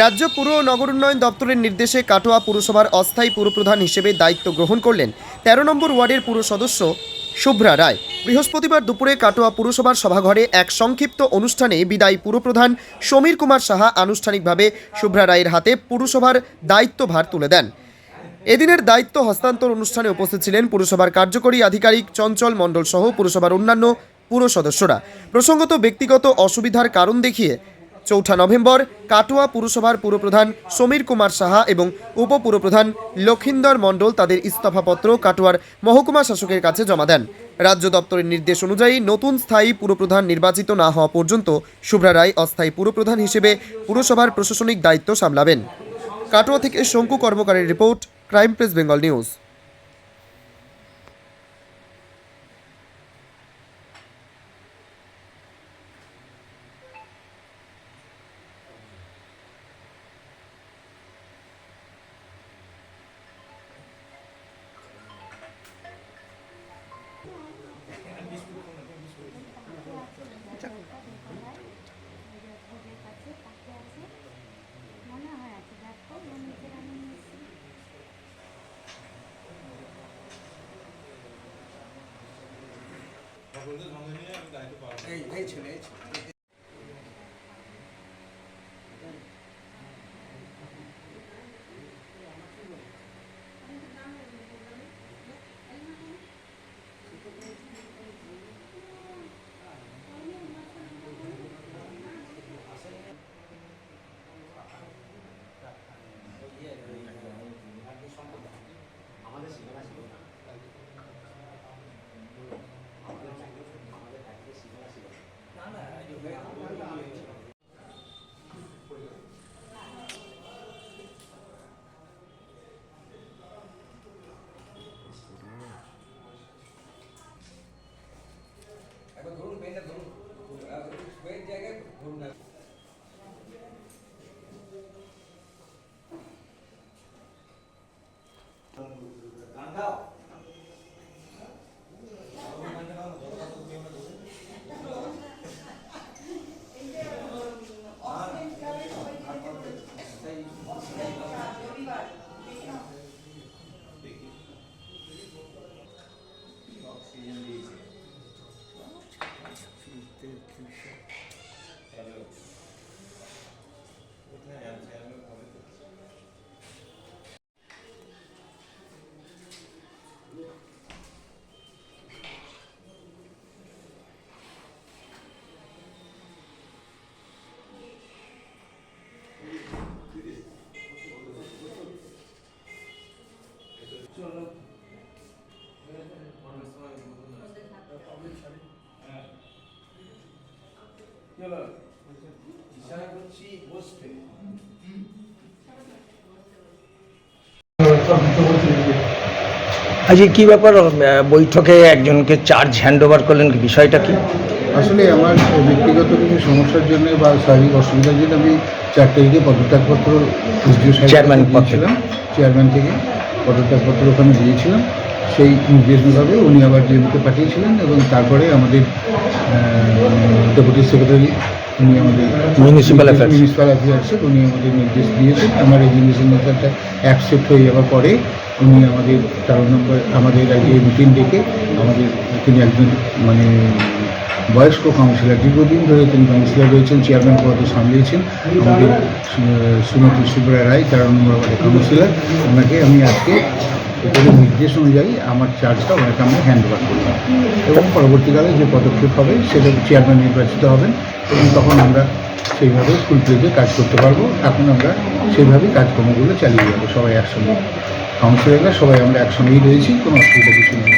রাজ্য পুর ও নগর উন্নয়ন দপ্তরের নির্দেশে কাটোয়া পুরসভার অস্থায়ী পুরপ্রধান হিসেবে দায়িত্ব গ্রহণ করলেন তেরো নম্বর ওয়ার্ডের পুর সদস্য শুভ্রা রায়। বৃহস্পতিবার দুপুরে কাটোয়া পুরসভার সভাঘরে এক সংক্ষিপ্ত অনুষ্ঠানে বিদায়ী পুরপ্রধান সমীর কুমার সাহা আনুষ্ঠানিকভাবে শুভ্রা রায়ের হাতে পুরসভার দায়িত্বভার তুলে দেন। এদিনের দায়িত্ব হস্তান্তর অনুষ্ঠানে উপস্থিত ছিলেন পুরসভার কার্যকরী আধিকারিক চঞ্চল মণ্ডল সহ পুরসভার অন্যান্য পুর সদস্যরা। প্রসঙ্গত ব্যক্তিগত অসুবিধার কারণ দেখিয়ে চৌঠা নভেম্বর কাটোয়া পুরসভার পুরপ্রধান সমীর কুমার সাহা এবং উপপুরপ্রধান লক্ষিন্দর মণ্ডল তাদের ইস্তফাপত্র কাটোয়ার মহকুমা শাসকের কাছে জমা দেন। রাজ্য দপ্তরের নির্দেশ অনুযায়ী নতুন স্থায়ী পুরপ্রধান নির্বাচিত না হওয়া পর্যন্ত শুভ্রা রায় অস্থায়ী পুরপ্রধান হিসেবে পুরসভার প্রশাসনিক দায়িত্ব সামলাবেন। কাটোয়া থেকে Shanku কর্মকারের report, crime press, Bengal news. এই ছিল এই ছিল। ইশারা করছি বসতে আজকে কি ব্যাপার? বৈঠকে একজনকে চার্জ হ্যান্ড ওভার করলেন বিষয়টা কি? আসলে আমার ব্যক্তিগত কিছু সমস্যার জন্য বা শারীরিক অসুবিধার জন্য আমি চার তারিখে পদত্যাগপত্র চেয়ারম্যান। দিয়েছিলাম চেয়ারম্যান থেকে। পদত্যাগপত্র ওখানে দিয়েছিলাম। সেই নির্দেশ মোতাবেক উনি আবার ডিএমকে পাঠিয়েছিলেন এবং তারপরে আমাদের ডেপুটি সেক্রেটারি উনি আমাদের Municipal Affairs। মিউনিসিপ্যাল উনি আমাদের নির্দেশ দিয়েছেন। আমার এই নির্দেশটা অ্যাকসেপ্ট হয়ে যাওয়ার পরে উনি আমাদের তেরো নম্বর আমাদের আজকে মিটিং ডেকে আমাদের তিনি একজন মানে বয়স্ক কাউন্সিলর দীর্ঘদিন ধরে তিনি কাউন্সিলর রয়েছেন চেয়ারম্যান পদে সামলিয়েছেন। আমাদের শ্রীমতী সুব্রা রায় তেরো নম্বর কাউন্সিলর ওনাকে আমি আজকে উপরের নির্দেশ অনুযায়ী আমার চার্জটা ওনাকে আমি হ্যান্ড ওভার করলাম এবং পরবর্তীকালে যে পদক্ষেপ হবে সেটা চেয়ারম্যান নির্বাচিত হবেন এবং তখন আমরা সেইভাবে ফুল প্লেজে কাজ করতে পারব। এখন আমরা সেইভাবেই কাজকর্মগুলো চালিয়ে যাব সবাই একসঙ্গে। কাউন্সিলররা সবাই আমরা একসঙ্গেই রয়েছি কোনো অসুবিধা কিছু নেই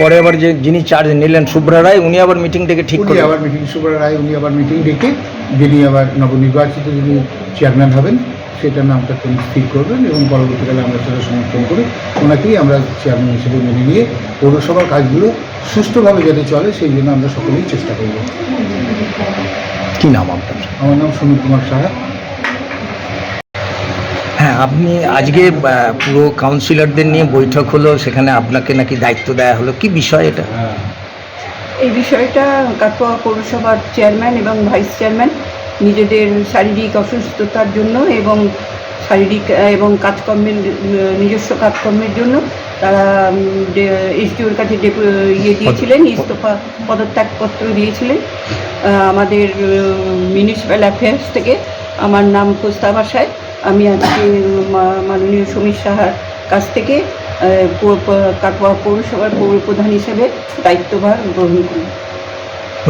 পরে আবার যে যিনি চার্জ নিলেন শুভ্রা রায় উনি আবার মিটিং ডেকে ঠিক করে আবার মিটিং সুব্রা রায় উনি আবার মিটিং ডেকে যিনি আবার নবনির্বাচিত যিনি চেয়ারম্যান হবেন সেটা নামটা তিনি স্থির করবেন এবং পরবর্তীকালে আমরা সেটা সমর্থন করে ওনাকেই আমরা চেয়ারম্যান হিসেবে মেনে নিয়ে পৌরসভার কাজগুলো সুষ্ঠুভাবে যাতে চলে সেই জন্য আমরা সকলেই চেষ্টা করব। কি নাম আপনার? আমার নাম সুনীল কুমার সাহা। হ্যাঁ আপনি আজকে পুরো কাউন্সিলরদের নিয়ে বৈঠক হলো সেখানে আপনাকে নাকি দায়িত্ব দেওয়া হলো। কি বিষয় এটা? এই বিষয়টা কাটোয়া পৌরসভার চেয়ারম্যান এবং ভাইস চেয়ারম্যান নিজেদের শারীরিক অসুস্থতার জন্য এবং শারীরিক এবং কাজকর্মের নিজস্ব কাজকর্মের জন্য তারা এসডিওর কাছে ইয়ে দিয়েছিলেন ইস্তফা পদত্যাগপত্র দিয়েছিলেন আমাদের মিউনিসিপ্যাল অ্যাফেয়ার্স থেকে। আমার নাম প্রস্তাব আসায়। আমি আজকে মাননীয় সমীর সাহার কাছ থেকে কাটোয়া পৌরসভার পৌর প্রধান হিসেবে দায়িত্বভার গ্রহণ করি।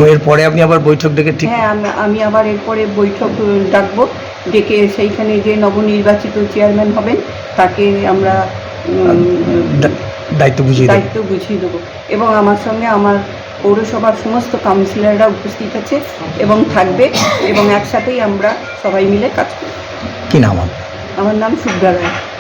এরপরে আপনি আবার বৈঠক ডেকে ঠিক হ্যাঁ আমি- আবার এরপরে বৈঠক ডাকবো। ডেকে সেইখানে যে নবনির্বাচিত চেয়ারম্যান হবেন তাকে আমরা দায়িত্ব বুঝিয়ে দায়িত্ব বুঝিয়ে দেবো। এবং আমার সঙ্গে আমার পৌরসভার সমস্ত কাউন্সিলররা উপস্থিত আছে এবং থাকবে এবং একসাথেই আমরা সবাই মিলে কাজ করব। কি নাম আমার নাম সুব্রা রায়।